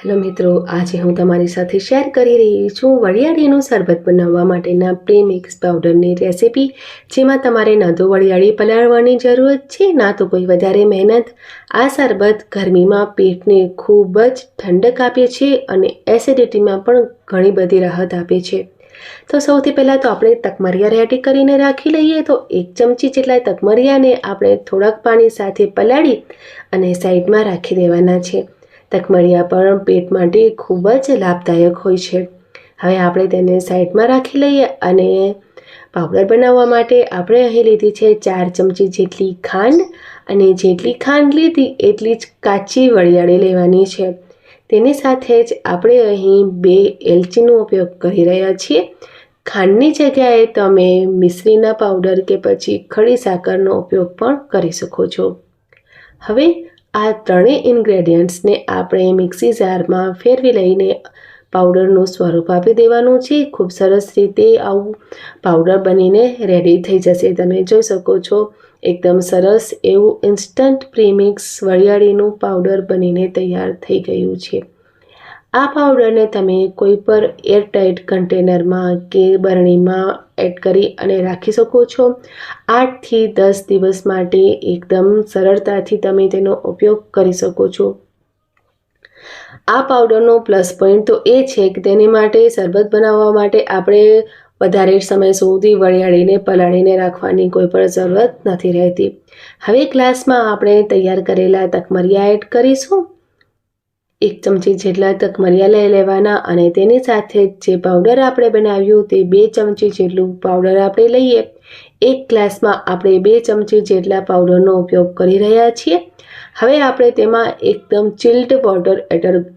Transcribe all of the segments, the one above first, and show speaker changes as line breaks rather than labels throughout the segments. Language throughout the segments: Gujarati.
હેલો મિત્રો, આજે હું તમારી સાથે શેર કરી રહી છું વરિયાળીનું શરબત બનાવવા માટેના પ્રીમિક્સ પાવડરની રેસિપી જેમાં તમારે ના તો વરિયાળી પલાળવાની જરૂરત છે, ના તો કોઈ વધારે મહેનત. આ શરબત ગરમીમાં પેટને ખૂબ જ ઠંડક આપે છે અને એસિડિટીમાં પણ ઘણી બધી રાહત આપે છે. તો સૌથી પહેલાં તો આપણે તકમરિયા રેડી કરીને રાખી લઈએ, તો એક ચમચી જેટલા તકમરિયાને આપણે થોડાક પાણી સાથે પલાળી અને સાઈડમાં રાખી દેવાના છે. તકમરિયા પણ પેટ માટે ખૂબ જ લાભદાયક હોય છે. હવે આપણે તેને સાઈડમાં રાખી લઈએ અને પાવડર બનાવવા માટે આપણે અહીં લીધી છે ચાર ચમચી જેટલી ખાંડ અને જેટલી ખાંડ લીધી એટલી જ કાચી વળિયાળી લેવાની છે. તેની સાથે જ આપણે અહીં બે એલચીનો ઉપયોગ કરી રહ્યા છીએ. ખાંડની જગ્યાએ તમે મિશ્રીના પાવડર કે પછી ખડી સાકરનો ઉપયોગ પણ કરી શકો છો. હવે આ ત્રણેય ઇન્ગ્રેડિયન્ટ્સને આપણે મિક્સી જારમાં ફેરવી લઈને પાવડરનું સ્વરૂપ આપી દેવાનું છે. ખૂબ સરસ રીતે આવું પાવડર બનીને રેડી થઈ જશે. તમે જોઈ શકો છો, એકદમ સરસ એવું ઇન્સ્ટન્ટ પ્રીમિક્સ વરિયાળીનું પાવડર બનીને તૈયાર થઈ ગયું છે. આ પાવડરને તમે કોઈ પણ એરટાઇટ કન્ટેનરમાં કે બરણીમાં એડ કરી અને રાખી શકો છો. આઠથી દસ દિવસ માટે એકદમ સરળતાથી તમે તેનો ઉપયોગ કરી શકો છો. આ પાવડરનો પ્લસ પોઈન્ટ તો એ છે કે તેની માટે શરબત બનાવવા માટે આપણે વધારે સમય સુધી વળિયાળીને પલાળીને રાખવાની કોઈ પણ જરૂરત નથી રહેતી. હવે ગ્લાસમાં આપણે તૈયાર કરેલા તકમરિયા એડ કરીશું. એક ચમચી જેટલા તકમરિયા લઈ લેવાના અને તેની સાથે જે પાવડર આપણે બનાવ્યું તે બે ચમચી જેટલું પાવડર આપણે લઈએ. એક ગ્લાસમાં આપણે બે ચમચી જેટલા પાવડરનો ઉપયોગ કરી રહ્યા છીએ. હવે આપણે તેમાં એકદમ ચિલ્ડ વોટર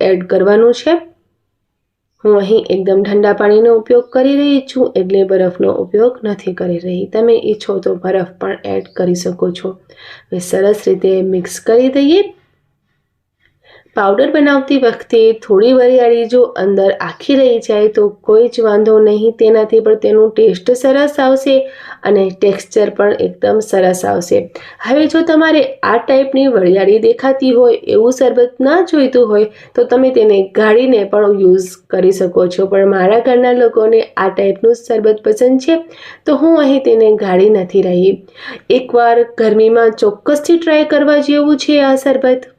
એડ કરવાનું છે. હું અહીં એકદમ ઠંડા પાણીનો ઉપયોગ કરી રહી છું એટલે બરફનો ઉપયોગ નથી કરી રહી. તમે ઈચ્છો તો બરફ પણ એડ કરી શકો છો. હવે સરસ રીતે મિક્સ કરી દઈએ. પાવડર બનાવતી વખતે થોડી વરિયાળી જો અંદર આખી રહી જાય તો કોઈ જ વાંધો નહીં તેનાથી પણ તેનું ટેસ્ટ સરસ આવશે અને ટેક્સચર પણ એકદમ સરસ આવશે. હવે જો તમારે આ ટાઈપની વરિયાળી દેખાતી હોય, એવું શરબત ના જોઈતું હોય, તો તમે તેને ગાળીને પણ યુઝ કરી શકો છો. પણ મારા ઘરના લોકોને આ ટાઈપનું શરબત પસંદ છે, તો હું અહીં તેને ગાળી નથી રહી. એકવાર ગરમીમાં ચોક્કસથી ટ્રાય કરવા જેવું છે આ શરબત?